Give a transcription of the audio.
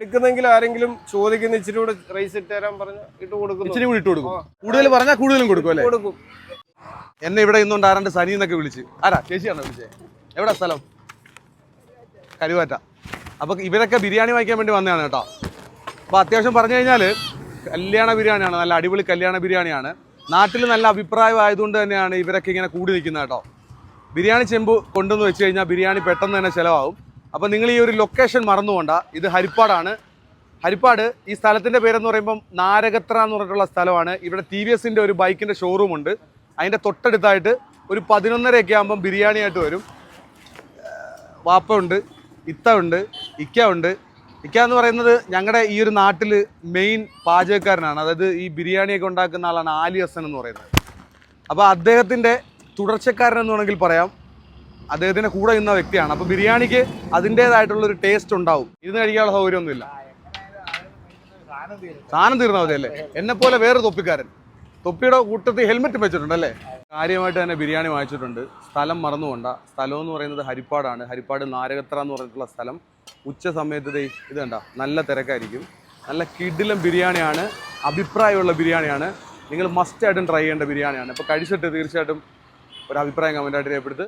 എടുക്കുന്നെങ്കിൽ ആരെങ്കിലും ചോദിക്കുന്ന ഇച്ചിരി കൂടെ റൈസ് ഇട്ട് തരാൻ പറഞ്ഞ ഇട്ട് കൊടുക്കും ഇച്ചിരി കൂടി ഇട്ട് കൊടുക്കും. കൂടുതൽ പറഞ്ഞാൽ കൂടുതലും കൊടുക്കും അല്ലേ? കൊടുക്കും. എന്നെ ഇവിടെ ഇന്നുകൊണ്ട് ആരാണ്ട് സനി എന്നൊക്കെ വിളിച്ച്. ആരാ? ചേച്ചിയാണോ വിളിച്ചേ? എവിടെ സ്ഥലം? കരുവാറ്റ. അപ്പൊ ഇവരൊക്കെ ബിരിയാണി വാങ്ങിക്കാൻ വേണ്ടി വന്നതാണ് കേട്ടോ. അപ്പൊ അത്യാവശ്യം പറഞ്ഞു കഴിഞ്ഞാൽ കല്യാണ ബിരിയാണിയാണ്. നല്ല അടിപൊളി കല്യാണ ബിരിയാണിയാണ്. നാട്ടിൽ നല്ല അഭിപ്രായം ആയതുകൊണ്ട് തന്നെയാണ് ഇവരൊക്കെ ഇങ്ങനെ കൂടി നിൽക്കുന്നത് കേട്ടോ. ബിരിയാണി ചെമ്പ് കൊണ്ടുവന്ന് വെച്ച് കഴിഞ്ഞാൽ ബിരിയാണി പെട്ടെന്ന് തന്നെ ചിലവാകും. അപ്പോൾ നിങ്ങൾ ഈ ഒരു ലൊക്കേഷൻ മറന്നുകൊണ്ട ഇത് ഹരിപ്പാടാണ്. ഹരിപ്പാട് ഈ സ്ഥലത്തിന്റെ പേരെന്ന് പറയുമ്പം നാരകത്ര എന്ന് പറഞ്ഞിട്ടുള്ള സ്ഥലമാണ്. ഇവിടെ ടി വി എസിന്റെ ഒരു ബൈക്കിന്റെ ഷോറൂം ഉണ്ട്. അതിന്റെ തൊട്ടടുത്തായിട്ട് ഒരു പതിനൊന്നരയൊക്കെ ആകുമ്പം ബിരിയാണി ആയിട്ട് വരും വാപ്പ ഉണ്ട് ഇത്ത ഉണ്ട് ഇക്ക ഉണ്ട്. ഇക്ക എന്ന് പറയുന്നത് ഞങ്ങളുടെ ഈ ഒരു നാട്ടിൽ മെയിൻ പാചകക്കാരനാണ്. അതായത് ഈ ബിരിയാണിയൊക്കെ ഉണ്ടാക്കുന്ന ആളാണ് ആലി ഹസൻ എന്ന് പറയുന്നത്. അപ്പോൾ അദ്ദേഹത്തിന്റെ തുടർച്ചക്കാരൻ എന്ന് വേണമെങ്കിൽ പറയാം. അദ്ദേഹത്തിന്റെ കൂടെ നിന്ന വ്യക്തിയാണ്. അപ്പൊ ബിരിയാണിക്ക് അതിന്റേതായിട്ടുള്ളൊരു ടേസ്റ്റ് ഉണ്ടാവും. ഇരുന്ന് കഴിക്കാനുള്ള സൗകര്യമൊന്നുമില്ല. സാധനം തീർന്നാൽ മതി അല്ലേ? എന്നെ പോലെ വേറെ തൊപ്പിക്കാരൻ. തൊപ്പിയുടെ കൂട്ടത്തിൽ ഹെൽമെറ്റ് വെച്ചിട്ടുണ്ട് അല്ലേ? കാര്യമായിട്ട് തന്നെ ബിരിയാണി വാങ്ങിച്ചിട്ടുണ്ട്. സ്ഥലം മറന്നുകൊണ്ട സ്ഥലം എന്ന് പറയുന്നത് ഹരിപ്പാടാണ്. ഹരിപ്പാട് നാരകത്ര എന്ന് പറഞ്ഞിട്ടുള്ള സ്ഥലം. ഉച്ച സമയത്ത് ഇത് കണ്ട നല്ല തിരക്കായിരിക്കും. നല്ല കിഡിലും ബിരിയാണിയാണ്. അഭിപ്രായമുള്ള ബിരിയാണിയാണ്. നിങ്ങൾ മസ്റ്റായിട്ടും ട്രൈ ചെയ്യേണ്ട ബിരിയാണിയാണ്. ഇപ്പോൾ കഴിച്ചിട്ട് തീർച്ചയായിട്ടും ഒരു അഭിപ്രായം കമന്റായിട്ട് രേഖപ്പെടുത്ത്.